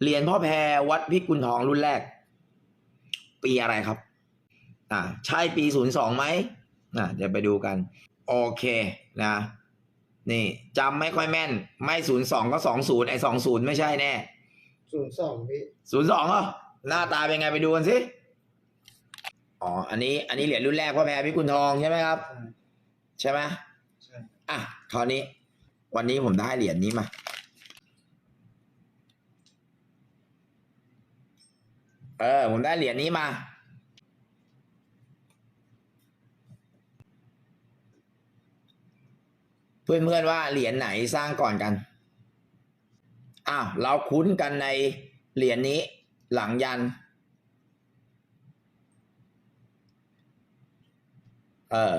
เหรียญพ่อแพรวัดพิกุลทองรุ่นแรก ปีอะไรครับ อ่า ใช่ปีศูนย์สองไหมอ่าเดี๋ยวไปดูกัน โอเคนะ นี่จำไม่ค่อยแม่น ไม่ศูนย์สองก็สองศูนย์ไอ้สองศูนย์ไม่ใช่แน่ศูนย์สองพี่ศูนย์สองเหรอหน้าตาเป็นไงไปดูกันสิอ๋อ อันนี้ อันนี้เหรียญรุ่นแรกพ่อแพรพิกุลทองใช่ไหมครับ ใช่ใช่ไหมใช่อะคราวนี้ วันนี้ผมได้เหรียญนี้มา เออ ผมได้เหรียญนี้มา เพื่อนเพื่อนๆว่าเหรียญไหนสร้างก่อนกัน อ้าว เราคุ้นกันในเหรียญนี้หลังยัน เออ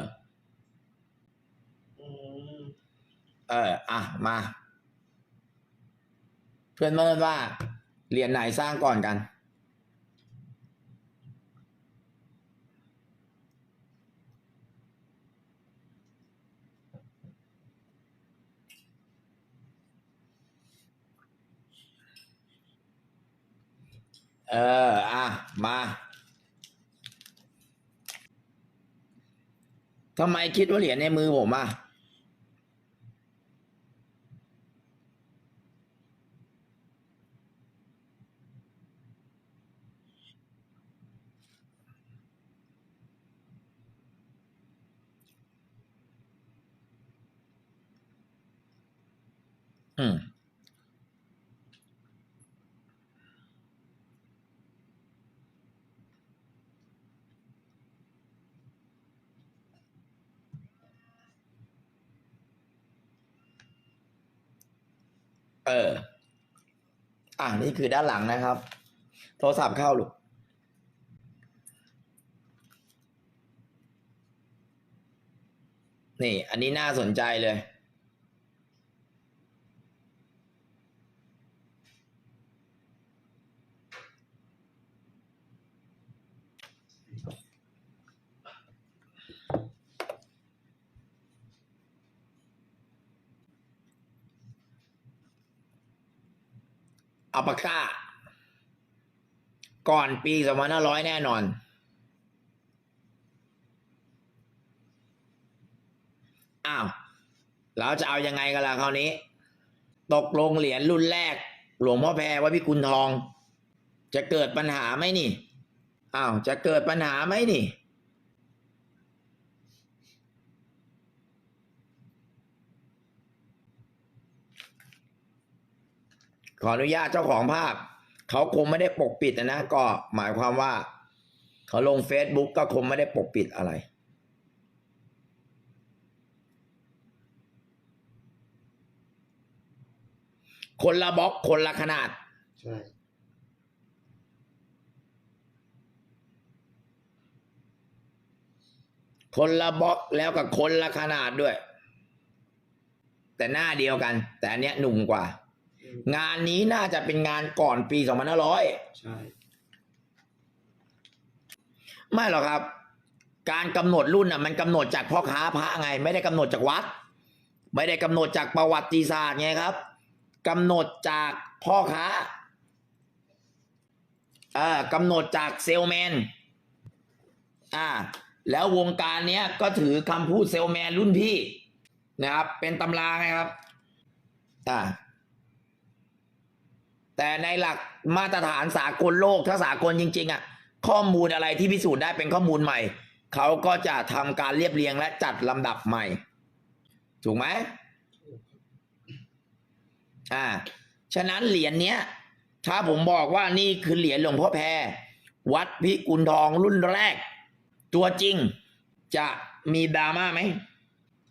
เออ อะ มา เพื่อนเพื่อนว่าเหรียญไหนสร้างก่อนกัน เออ อะ มาทำไมคิดว่าเหรียญในมือผมอะ อืม เออ อ่านี่คือด้านหลังนะครับ โทรศัพท์เข้าลูกนี่ อันนี้น่าสนใจเลย อัลปาก้า ก่อนปีสองพันห้าร้อยแน่นอน อ้าว เราจะเอายังไงกันล่ะคราวนี้ ตกลงเหรียญรุ่นแรก หลวงพ่อแพรวัดพิกุลทอง จะเกิดปัญหาไหมนี่ อ้าว จะเกิดปัญหาไหมนี่ ขออนุญาตเจ้าของภาพ เขาคงไม่ได้ปกปิดนะนะก็หมายความว่า เขาลง Facebook ก็คงไม่ได้ปกปิดอะไรคนละบล็อกคนละขนาด ใช่ คนละบล็อกแล้วกับคนละขนาดด้วย แต่หน้าเดียวกัน แต่อันเนี้ยหนุ่มกว่าอืม งานนี้น่าจะเป็นงานก่อนปี2500ใช่ ไม่หรอกครับ การกำหนดรุ่นอะ มันกำหนดจากพ่อค้าพระไง ไม่ได้กำหนดจากวัด ไม่ได้กำหนดจากประวัติศาสตร์ไงครับกำหนดจากพ่อค้าอ่ากำหนดจากเซลแมนอ่า แล้ววงการเนี้ยก็ถือคำพูดเซลแมนรุ่นพี่นะครับ เป็นตำราไงครับ อ่า แต่ในหลักมาตรฐานสากลโลกถ้าสากลจริง ๆอะข้อมูลอะไรที่พิสูจน์ได้เป็นข้อมูลใหม่ เขาก็จะทำการเรียบเรียงและจัดลำดับใหม่ ถูกไหมอ่า ฉะนั้นเหรียญเนี้ย ถ้าผมบอกว่านี่คือเหรียญหลวงพ่อแพรวัดพิกุลทองรุ่นแรก ตัวจริงจะมีดราม่าไหม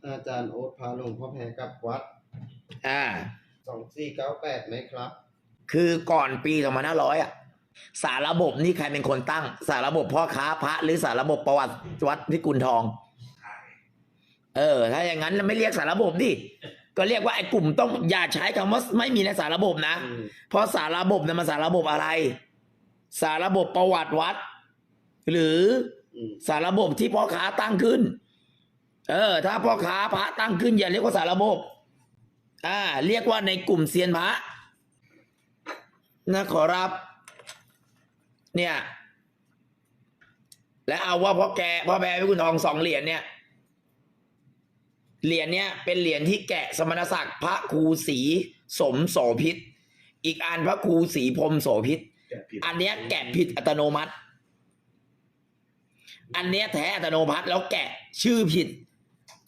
อาจารย์โอ๊ตพาหลวงพ่อแพรกลับวัด อ่าสองสี่เก้าแปดไหมครับ คือก่อนปี2500อะสารระบบนี่ใครเป็นคนตั้ง สารระบบพ่อค้าพระ หรือสารระบบประวัติวัดพิกุลทอง เออ ถ้าอย่างนั้นไม่เรียกสารระบบดิก็เรียกว่าไอ้กลุ่มต้องอย่าใช้คำว่าไม่มีในสารระบบนะเพราะสารระบบเนี่ยมันสารระบบอะไร สารระบบประวัติวัด หรือสารระบบที่พ่อค้าตั้งขึ้น เออ ถ้าพ่อค้าพระตั้งขึ้นอย่าเรียกว่าสารระบบ อ่า เรียกว่าในกลุ่มเซียนพระ นะขอรับ เนี่ย และเอาว่าพ่อแกพ่อแบพี่คุณทองสองเหรียญเนี่ยเหรียญเนี่ยเป็นเหรียญที่แกะสมณศักดิ์พระครูศรีสมโสพิษ อีกอันพระครูศรีพรหมโสพิษแกะผิดอันเนี้ยแกะผิดอัตโนมัติ อันเนี้ยแท้อัตโนมัติแล้วแกะชื่อผิด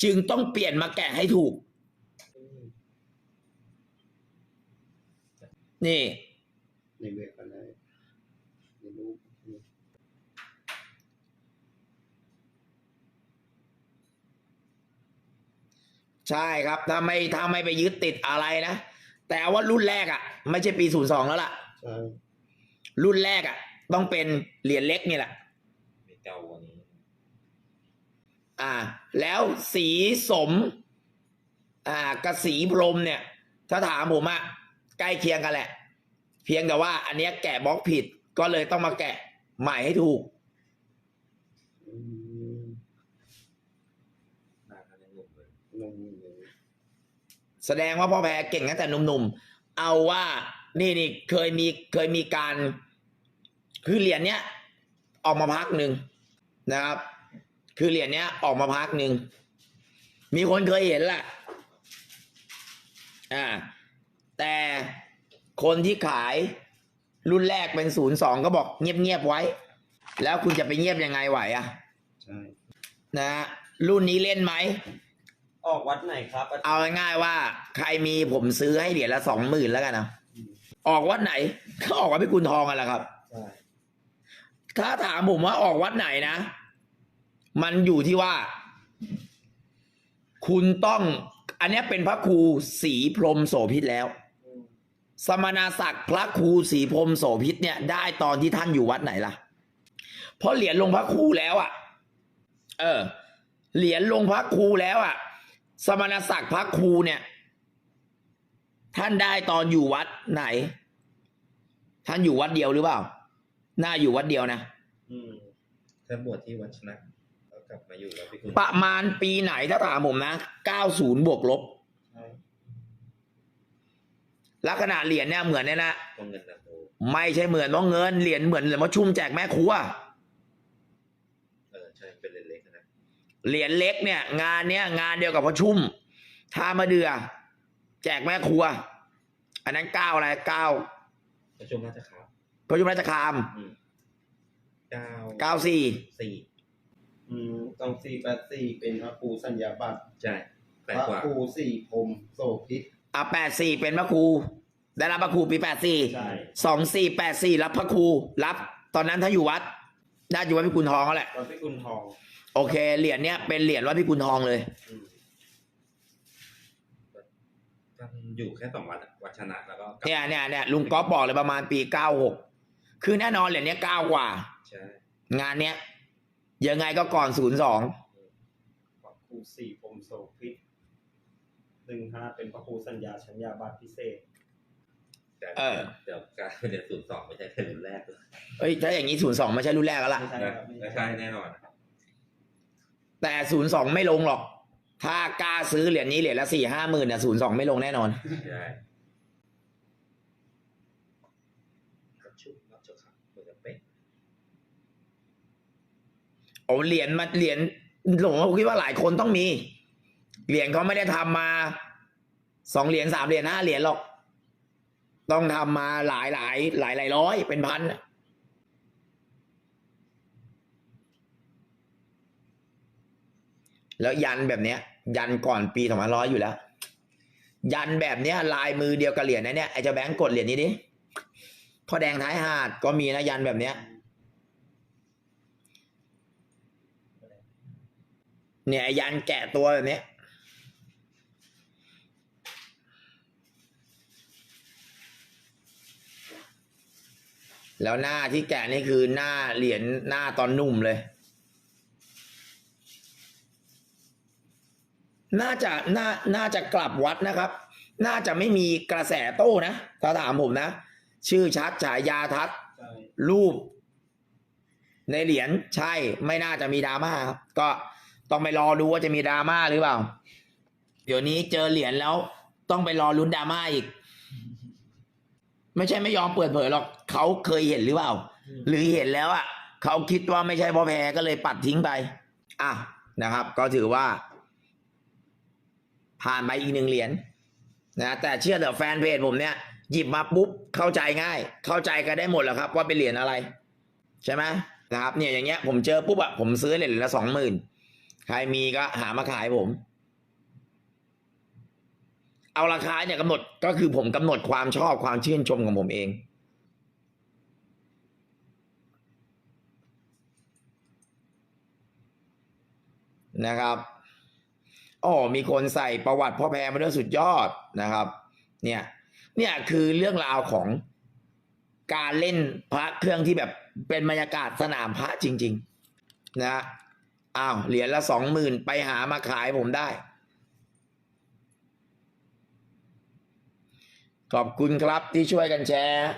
จึงต้องเปลี่ยนมาแกะให้ถูก นี่ ในเว็บกันได้ในรูปนี่ใช่ครับ ถ้าไม่ถ้าไม่ไปยึดติดอะไรนะ แต่ว่ารุ่นแรกอะ่ะ ไม่ใช่ปีศูนย์สองแล้วล่ะรุ่นแรกอะ่ะ ต้องเป็นเหรียญเล็กนี่แหละเก่าว่านี้ อ่า แล้วสีสม อ่ากระสีพรมเนี่ย ถ้าถามผมอะใกล้เคียงกันแหละ เพียงแต่ว่าอันเนี้ยแกะบล็อกผิดก็เลยต้องมาแกะใหม่ให้ถูก มาเขายังหนุ่มเลยลงเลยแสดงว่าพ่อแพรเก่งตั้งแต่หนุ่มๆ เอาว่านี่นี่เคยมีเคยมีการ คือเหรียญเนี้ย ออกมาพักหนึ่งนะครับ คือเหรียญเนี้ยออกมาพักหนึ่งมีคนเคยเห็นแหละอ่า แต่ คนที่ขายรุ่นแรกเป็นศูนย์สองก็บอกเงียบๆไว้ แล้วคุณจะไปเงียบยังไงไหวอะใช่นะฮะรุ่นนี้เล่นไหม ออกวัดไหนครับอาจารย์เอาง่ายๆว่า ใครมีผมซื้อให้เหรียญละสองหมื่นแล้วกันนะออกวัดไหนก็ออกวัดพิกุลทองกันแหละครับ ใช่ถ้าถามผมว่าออกวัดไหนนะ มันอยู่ที่ว่า คุณต้อง อันเนี้ยเป็นพระครูสีพรหมโสพิษแล้วอืม สมณศักดิ์พระครูสีพรหมโสพิษเนี่ย ได้ตอนที่ท่านอยู่วัดไหนล่ะ เพราะเหรียญลงพระครูแล้วอะ่ะ เออ เหรียญลงพระครูแล้วอะ่ะ สมณศักดิ์พระครูเนี่ย ท่านได้ตอนอยู่วัดไหน ท่านอยู่วัดเดียวหรือเปล่า น่าอยู่วัดเดียวนะอืมถ้าบวชที่วัดชนะแล้วกลับมาอยู่แล้วพี่คุณประมาณปีไหนถ้าถามผมนะ90บวกลบใช่ ลักษณะเหรียญเนี่ยเหมือนเนี่ยนะต้องเงินนะโตไม่ใช่เหมือนว่าเงินเหรียญเหมือนเหรียญว่าชุ่มแจกแม่ครัวเออใช่เป็นเล็กๆนะเหรียญเล็กเนี่ย งานเนี้ยงานเดียวกับพระชุ่มท่ามาเดือ แจกแม่ครัว อันนั้นเก้าอะไรเก้าประชุมราชครับพระชุ่มราชคามอืมเก้าเก้าสี่สี่อืมต้องสี่แปดสี่เป็นพระครูสัญญาบัตรใช่แปพดระกว่าครูสี่พรหมโสพิษ อะแปดสี่เป็นพระครูได้รับพระครูปีแปดสี่ใช่ สองสี่แปดสี่รับพระครูรับ ตอนนั้นถ้าอยู่วัดน่าอยู่วัดพิกุลทองแล้วแหละ วัดพิกุลทองโอเคเหรียญเนี้ยเป็นเหรียญวัดพิกุลทองเลย อืมท่านอยู่แค่สองวัดอะวัดชนะแล้วก็กลับเนี่ยเนี่ยเนี่ยลุงก๊อฟบอกเลยประมาณปีเก้าหกคือแน่นอนเหรียญเนี้ยเก้ากว่า ใช่งานเนี้ยยังไงก็ก่อนศูนย์สองพระครูสี่พรหมโสพิษ หนึ่งห้าเป็นพระครูสัญญาชัญญาบัตรพิเศษแต่เออ เดี๋ยวการเรียนศูนย์สองไม่ใช่แค่รุ่นแรกเลยเอ้ยถ้าอย่างนี้ศูนย์สองไม่ใช่รุ่นแรกแล้วล่ะไม่ใช่นะครับไม่ใช่แน่นอนนะครับแต่ศูนย์สองไม่ลงหรอก ถ้ากล้าซื้อเหรียญนี้เหรียญละสี่ห้าหมื่นเนี่ยศูนย์สองไม่ลงแน่นอนใช่รับชุดรับชุดครับเหมือนกับเป๊ะโอ้เหรียญมาเหรียญหลงผมคิดว่าหลายคนต้องมี เหรียญเขาไม่ได้ทำมาสองเหรียญสามเหรียญห้าเหรียญหรอก ต้องทำมาหลายหลายหลายหลายร้อยเป็นพันแล้วยันแบบเนี้ย ยันก่อนปีสองพันร้อยอยู่แล้ว ยันแบบเนี้ย ลายมือเดียวกับเหรียญนะเนี่ยไอ้เจ้าแบงก์กดเหรียญนี้ดิพ่อแดงท้ายหาดก็มีนะยันแบบเนี้ยเนี่ยยันแกะตัวแบบเนี้ย แล้วหน้าที่แกะนี่คือหน้าเหรียญหน้าตอนหนุ่มเลย น่าจะน่าน่าจะกลับวัดนะครับ น่าจะไม่มีกระแสโต้นะถ้าถามผมนะ ชื่อชัดฉายาทัศรูป ในเหรียญใช่ ไม่น่าจะมีดราม่าครับ ก็ต้องไปรอดูว่าจะมีดราม่าหรือเปล่า เดี๋ยวนี้เจอเหรียญแล้ว ต้องไปรอลุ้นดราม่าอีก ไม่ใช่ไม่ยอมเปิดเผยหรอกเขาเคยเห็นหรือเปล่า หรือเห็นแล้วอะเขาคิดว่าไม่ใช่พ่อแพรก็เลยปัดทิ้งไป อะนะครับ ก็ถือว่า ผ่านไปอีกหนึ่งเหรียญนะแต่เชื่อเถอะแฟนเพจผมเนี่ยหยิบมาปุ๊บเข้าใจง่าย เข้าใจกันได้หมดแล้วครับ ว่าเป็นเหรียญอะไร ใช่ไหมนะครับ เนี่ยอย่างเงี้ยผมเจอปุ๊บอะผมซื้อเหรียญละสองหมื่นใครมีก็หามาขายผม เอาราคาเนี่ยกำหนดก็คือผมกำหนดความชอบความชื่นชมของผมเอง นะครับอ๋อมีคนใส่ประวัติพ่อแพรมาด้วยสุดยอดนะครับ เนี่ย เนี่ยคือเรื่องราวของการเล่นพระเครื่องที่แบบเป็นบรรยากาศสนามพระจริง ๆ นะอ้าวเหรียญละสองหมื่นไปหามาขายผมได้ ขอบคุณครับที่ช่วยกันแชร์